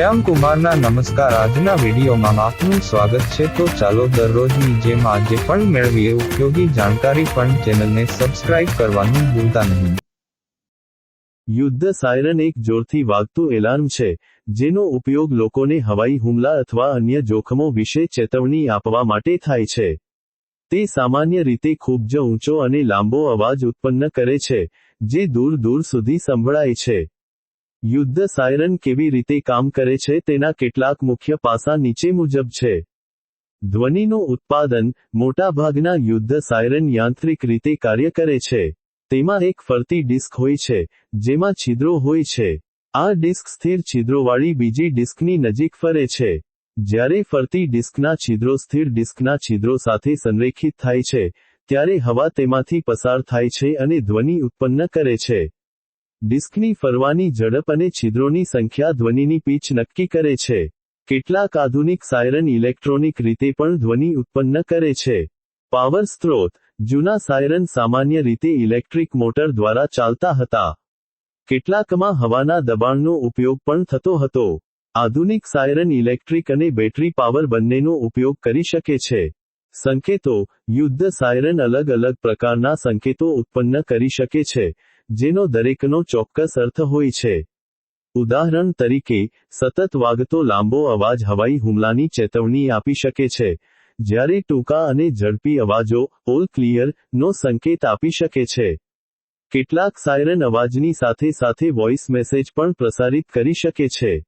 શ્યામ કુમારના નમસ્કાર. આજના વિડીયોમાં આપનું સ્વાગત છે. તો ચાલો દરરોજની જેમ આજે પણ મેળવીએ. ઉપયોગી જાણકારી પણ ચેનલને સબસ્ક્રાઇબ કરવાનું ભૂલતા નહીં. યુદ્ધ સાયરન એક જોરથી વાગતું એલાર્મ છે, જેનો ઉપયોગ લોકોને હવાઈ હુમલા અથવા અન્ય જોખમો વિશે ચેતવણી આપવા માટે થાય છે. તે સામાન્ય રીતે ખૂબ જ ઊંચો અને લાંબો અવાજ ઉત્પન્ન કરે છે, જે દૂર દૂર સુધી સંભળાય છે. યુદ્ધ સાયરન કેવી રીતે કામ કરે છે તેના કેટલાક મુખ્ય પાસા નીચે મુજબ છે. ધ્વનિનું ઉત્પાદન મોટાભાગના યુદ્ધ સાયરન યાંત્રિક રીતે કાર્ય કરે છે. તેમાં એક ફરતી ડિસ્ક હોય છે, જેમાં છિદ્રો હોય છે. આ ડિસ્ક સ્થિર છિદ્રોવાળી બીજી ડિસ્કની નજીક ફરે છે. જ્યારે ફરતી ડિસ્કના છિદ્રો સ્થિર ડિસ્કના છિદ્રો સાથે સંરેખિત થાય છે, ત્યારે હવા તેમાંથી પસાર થાય છે અને ધ્વનિ ઉત્પન્ન કરે છે. ડિસ્કની ફરવાની ઝડપ અને છિદ્રોની સંખ્યા ધ્વનિની પીચ નક્કી કરે છે. કેટલાક આધુનિક સાયરન ઇલેક્ટ્રોનિક રીતે પણ ધ્વનિ ઉત્પન્ન કરે છે. પાવર સ્ત્રોત, જૂના સાયરન સામાન્ય રીતે ઇલેક્ટ્રિક મોટર દ્વારા ચાલતા હતા. કેટલાકમાં હવાના દબાણનો ઉપયોગ પણ થતો હતો. આધુનિક સાયરન ઇલેક્ટ્રિક અને બેટરી પાવર બંનેનો ઉપયોગ કરી શકે છે. સંકેતો, યુદ્ધ સાયરન અલગ અલગ પ્રકારના સંકેતો ઉત્પન્ન કરી શકે છે. જેનો દરેકનો ચોક્કસ અર્થ હોય છે. ઉદાહરણ તરીકે, સતત વાગતો લાંબો અવાજ હવાઈ હુમલાની ચેતવણી આપી શકે છે. જ્યારે ટૂંકા અને ઝડપી અવાજો, ઓલ ક્લિયર, નો સંકેત આપી શકે છે. કેટલાક સાયરન અવાજની સાથે સાથે વોઇસ મેસેજ પણ પ્રસારિત કરી શકે છે.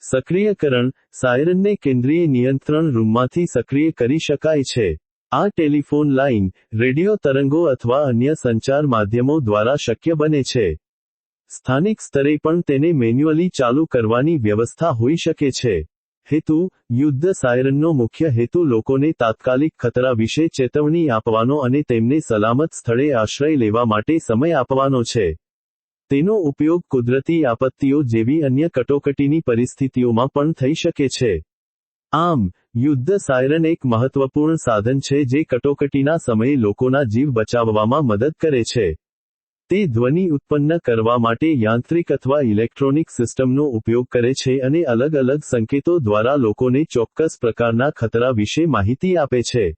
સક્રિયકરણ, સાયરનને કેન્દ્રીય નિયંત્રણ રૂમમાંથી સક્રિય કરી શકાય છે. આ ટેલિફોન લાઇન રેડિયો તરંગો અથવા અન્ય સંચાર માધ્યમો દ્વારા શક્ય બને છે. સ્થાનિક સ્તરે પણ તેને મેન્યુઅલી ચાલુ કરવાની વ્યવસ્થા હોઈ શકે છે. હેતુ, યુદ્ધ સાયરનનો મુખ્ય હેતુ લોકોને તાત્કાલિક ખતરા વિશે ચેતવણી આપવાનો અને તેમને સલામત સ્થળે આશ્રય લેવા માટે સમય આપવાનો છે. તેનો ઉપયોગ કુદરતી આપત્તિઓ જેવી અન્ય કટોકટીની પરિસ્થિતિઓમાં પણ થઈ શકે છે. આમ, યુદ્ધ સાયરન એક મહત્વપૂર્ણ સાધન છે જે કટોકટીના સમયે લોકોના જીવ બચાવવામાં મદદ કરે છે. તે ધ્વનિ ઉત્પન્ન કરવા માટે યાંત્રિક અથવા ઇલેક્ટ્રોનિક સિસ્ટમનો ઉપયોગ કરે છે અને અલગ અલગ સંકેતો દ્વારા લોકોને ચોક્કસ પ્રકારના ખતરા વિશે માહિતી આપે છે.